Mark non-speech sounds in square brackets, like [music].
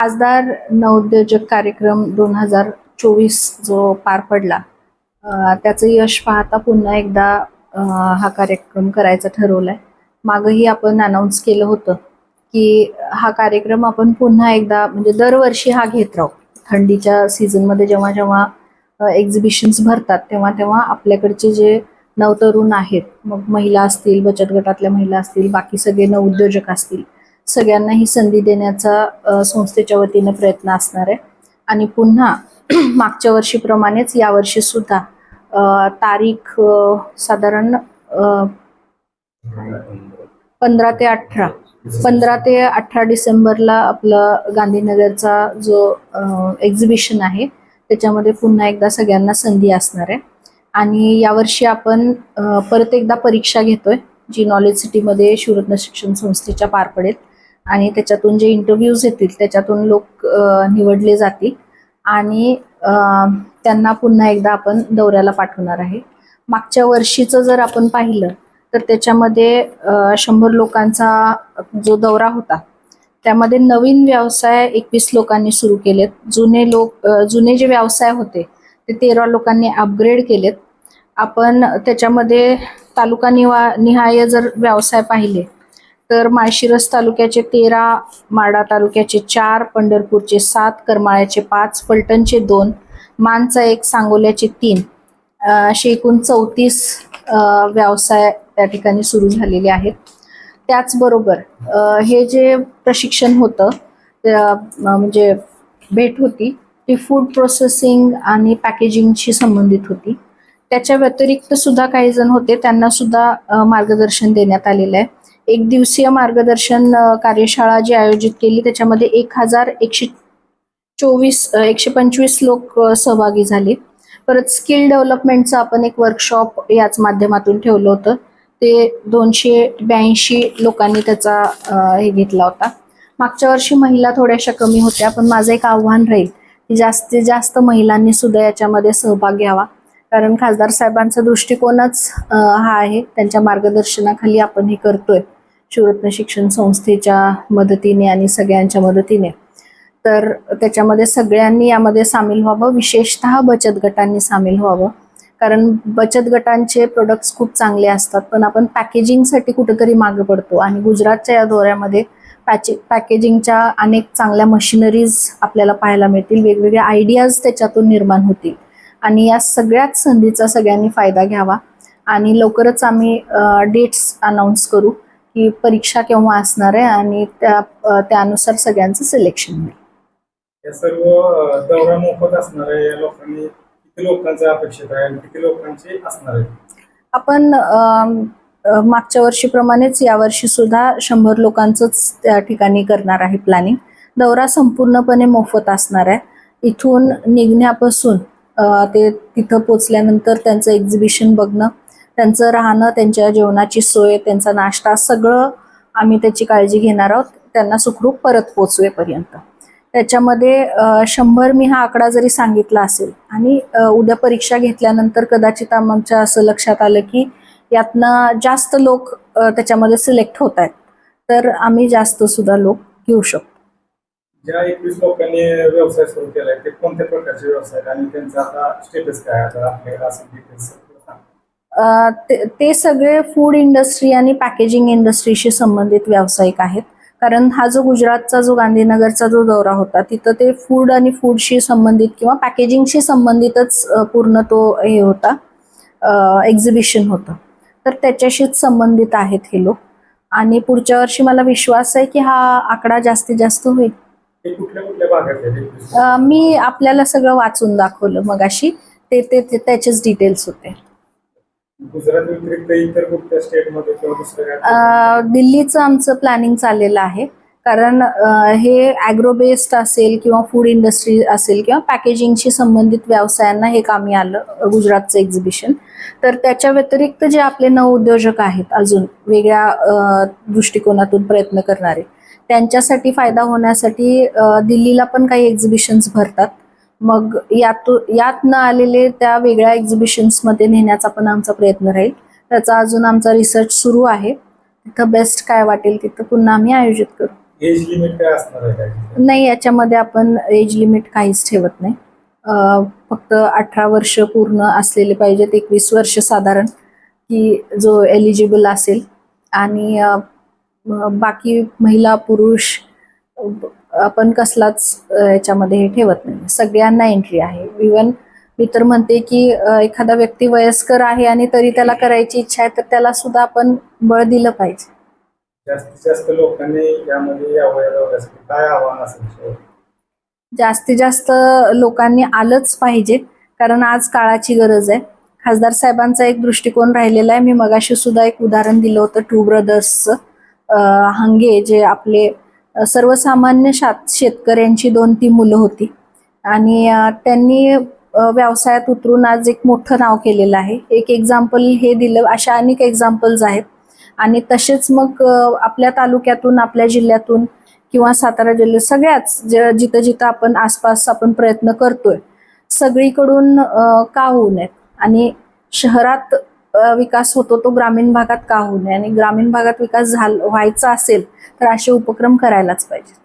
खासदार नवोद्योजक कार्यक्रम दोन हजार चोवीस जो पार पडला त्याचं यश पाहता पुन्हा एकदा हा कार्यक्रम करायचा ठरवलाय. मागही आपण अनाऊन्स केलं होतं की हा कार्यक्रम आपण पुन्हा एकदा म्हणजे दरवर्षी हा घेत राहू. थंडीच्या सीझनमध्ये जेव्हा जेव्हा एक्झिबिशन्स भरतात तेव्हा तेव्हा आपल्याकडचे जे नवतरुण आहेत मग महिला असतील बचत गटातल्या महिला असतील बाकी सगळे नवउद्योजक असतील सगळ्यांना ही संधी देण्याचा संस्थेच्या वतीने प्रयत्न असणार आहे. आणि पुन्हा [clears throat] मागच्या वर्षीप्रमाणेच यावर्षी सुद्धा तारीख साधारण पंधरा ते अठरा पंधरा ते अठरा डिसेंबरला आपलं गांधीनगरचा जो एक्झिबिशन आहे त्याच्यामध्ये पुन्हा एकदा सगळ्यांना संधी असणार आहे. आणि यावर्षी आपण परत एकदा परीक्षा घेतोय जी नॉलेज सिटीमध्ये शिवरत्न शिक्षण संस्थेच्या पार पडेल. आणि त्याच्यातून जे इंटरव्ह्यूज येतील त्याच्यातून लोक निवडले जातील. आणि त्यांना पुन्हा एकदा आपण दौऱ्याला पाठवणार आहे. मागच्या वर्षीचं जर आपण पाहिलं तर त्याच्यामध्ये शंभर लोकांचा जो दौरा होता त्यामध्ये नवीन व्यवसाय एकवीस लोकांनी सुरू केलेत. जुने लोक जुने जे व्यवसाय होते ते तेरा लोकांनी अपग्रेड केलेत. आपण त्याच्यामध्ये तालुका निवा निहाय जर व्यवसाय पाहिले तर माळशिरस तालुक्याचे तेरा माडा तालुक्याचे चार पंढरपूरचे सात करमाळ्याचे पाच फलटणचे दोन मानचा एक सांगोल्याचे तीन. असे एकूण चौतीस व्यवसाय त्या ठिकाणी सुरू झालेले आहेत. त्याचबरोबर हे जे प्रशिक्षण होतं म्हणजे भेट होती ती फूड प्रोसेसिंग आणि पॅकेजिंगशी संबंधित होती. त्याच्या व्यतिरिक्त सुद्धा काही जण होते त्यांना सुद्धा मार्गदर्शन देण्यात आलेलं आहे. एक दिवसीय मार्गदर्शन कार्यशाळा जी आयोजित केली त्याच्यामध्ये एक हजार एकशे चोवीस एकशे पंचवीस लोक सहभागी झाले. परत स्किल डेव्हलपमेंटचं आपण एक वर्कशॉप याच माध्यमातून ठेवलं होतं. ते दोनशे ब्याऐंशी लोकांनी त्याचा हे घेतला होता. मागच्या वर्षी महिला थोड्याशा कमी होत्या पण माझं एक आव्हान राहील की जास्तीत जास्त महिलांनी सुद्धा याच्यामध्ये सहभाग घ्यावा कारण खासदार साहेबांचा दृष्टिकोनच हा आहे. त्यांच्या मार्गदर्शनाखाली आपण हे करतोय. शिवरत्न शिक्षण संस्थेच्या मदतीने आणि सगळ्यांच्या मदतीने. तर त्याच्यामध्ये सगळ्यांनी यामध्ये सामील व्हावं विशेषतः बचत गटांनी सामील व्हावं. कारण बचत गटांचे प्रोडक्ट्स खूप चांगले असतात पण आपण पॅकेजिंगसाठी कुठेतरी मागे पडतो. आणि गुजरातच्या या दौऱ्यामध्ये पॅचे पॅकेजिंगच्या अनेक चांगल्या मशिनरीज आपल्याला पाहायला मिळतील. वेगवेगळ्या आयडियाज त्याच्यातून निर्माण होतील. आणि या सगळ्याच संधीचा सगळ्यांनी फायदा घ्यावा. आणि लवकरच आम्ही डेट्स अनाऊन्स करू. की परीक्षा केव्हा असणार आहे आणि त्या त्यानुसार सगळ्यांचं सिलेक्शन होईल. या सर्व अ, दौरा मोफत असणार आहे. या लोकांनी किती लोकांचे अपेक्षित आहे आणि किती लोकांची असणार आहे? आपण मागच्या वर्षीप्रमाणेच यावर्षी सुद्धा शंभर लोकांचंच त्या ठिकाणी करणार आहे प्लॅनिंग दौरा संपूर्णपणे मोफत असणार आहे. इथून निघण्यापासून ते तिथं पोचल्यानंतर त्यांचं एक्झिबिशन बघणं त्यांचं राहणं त्यांच्या जेवणाची सोय त्यांचा नाश्ता सगळं आम्ही त्याची काळजी घेणार आहोत. त्यांना सुखरूप परत पोचवेपर्यंत त्याच्यामध्ये शंभर मी हा आकडा जरी सांगितला असेल आणि उद्या परीक्षा घेतल्यानंतर कदाचित आमच्या असं लक्षात आलं की यातनं जास्त लोक त्याच्यामध्ये सिलेक्ट होत आहेत. तर आम्ही जास्त सुद्धा लोक घेऊ शकतो. ज्या एकवीस लोकांनी व्यवसाय सुरू केलाय ते कोणत्या प्रकारचे व्यवसाय आणि त्यांचा आता स्टेटस काय आता आपल्याकडे असं ते ते सगळे फूड इंडस्ट्री आणि पॅकेजिंग इंडस्ट्रीशी संबंधित व्यावसायिक आहेत. कारण हा जो गुजरातचा जो गांधीनगरचा जो दौरा होता तिथं ते फूड आणि फूडशी संबंधित किंवा पॅकेजिंगशी संबंधितच पूर्ण तो हे होता एक्झिबिशन होतं. तर त्याच्याशीच संबंधित आहेत हे लोक. आणि पुढच्या वर्षी मला विश्वास आहे की हा आकडा जास्तीत जास्त होईल. मी आपल्याला सगळं वाचून दाखवलं मगाशी. ते- त्याचेच डिटेल्स होते. गुजरात व्यतिरिक्त इतर कुठल्या स्टेटमध्ये किंवा दुसऱ्या दिल्लीचं आमचं प्लॅनिंग चाललेलं आहे. कारण अ, हे ॲग्रो बेस्ड असेल किंवा फूड इंडस्ट्री असेल किंवा पॅकेजिंगशी संबंधित व्यवसायांना हे कामी आलं अ, गुजरातचं एक्झिबिशन तर त्याच्या व्यतिरिक्त जे आपले नवउद्योजक आहेत अजून वेगळ्या अ, दृष्टिकोनातून प्रयत्न करणारे त्यांच्यासाठी फायदा होण्यासाठी अ, दिल्लीला पण काही एक्झिबिशन्स भरतात. मग यातू यात न आलेले त्या वेगळ्या एक्झिबिशन्समध्ये नेण्याचा पण आमचा प्रयत्न राहील. त्याचा अजून आमचा रिसर्च सुरू आहे. तिथं बेस्ट काय वाटेल तिथं पुन्हा आम्ही आयोजित करू. एज लिमिट काय असणार नाही याच्यामध्ये आपण एज लिमिट काहीच ठेवत नाही. फक्त अठरा वर्ष पूर्ण असलेले पाहिजेत एकवीस वर्ष साधारण की जो एलिजिबल असेल. आणि बाकी महिला पुरुष आपण कसलाच याच्यामध्ये हे ठेवत नाही. सगळ्यांना एंट्री आहे. इवन मी तर म्हणते की एखादा व्यक्ती वयस्कर आहे आणि तरी त्याला करायची इच्छा आहे तर त्याला सुद्धा आपण बळ दिलं पाहिजे. जास्तीत जास्त लोकांनी यामध्ये यावं यावं काय आव्हान असेल शेवटी? जास्तीत जास्त लोकांनी आलंच पाहिजे कारण आज काळाची गरज आहे. खासदार साहेबांचा एक दृष्टिकोन राहिलेला आहे. मी मगाशी सुद्धा एक उदाहरण दिलं होतं टू ब्रदर्सचं हंगे जे आपले सर्वसामान्य शात शेतकऱ्यांची दोन ती मुलं होती. आणि त्यांनी व्यवसायात उतरून आज एक मोठं नाव केलेलं आहे. एक एक्झाम्पल हे दिलं अशा अनेक एक्झाम्पल्स आहेत. आणि तसेच मग आपल्या तालुक्यातून आपल्या जिल्ह्यातून किंवा सातारा जिल्ह्यात सगळ्याच ज जिथं जिथं आपण आसपास आपण प्रयत्न करतोय सगळीकडून का होऊ नयेत? आणि शहरात विकास होतो तो ग्रामीण भागात का होऊ नये? आणि ग्रामीण भागात विकास झाल व्हायचा असेल तर असे उपक्रम करायलाच पाहिजे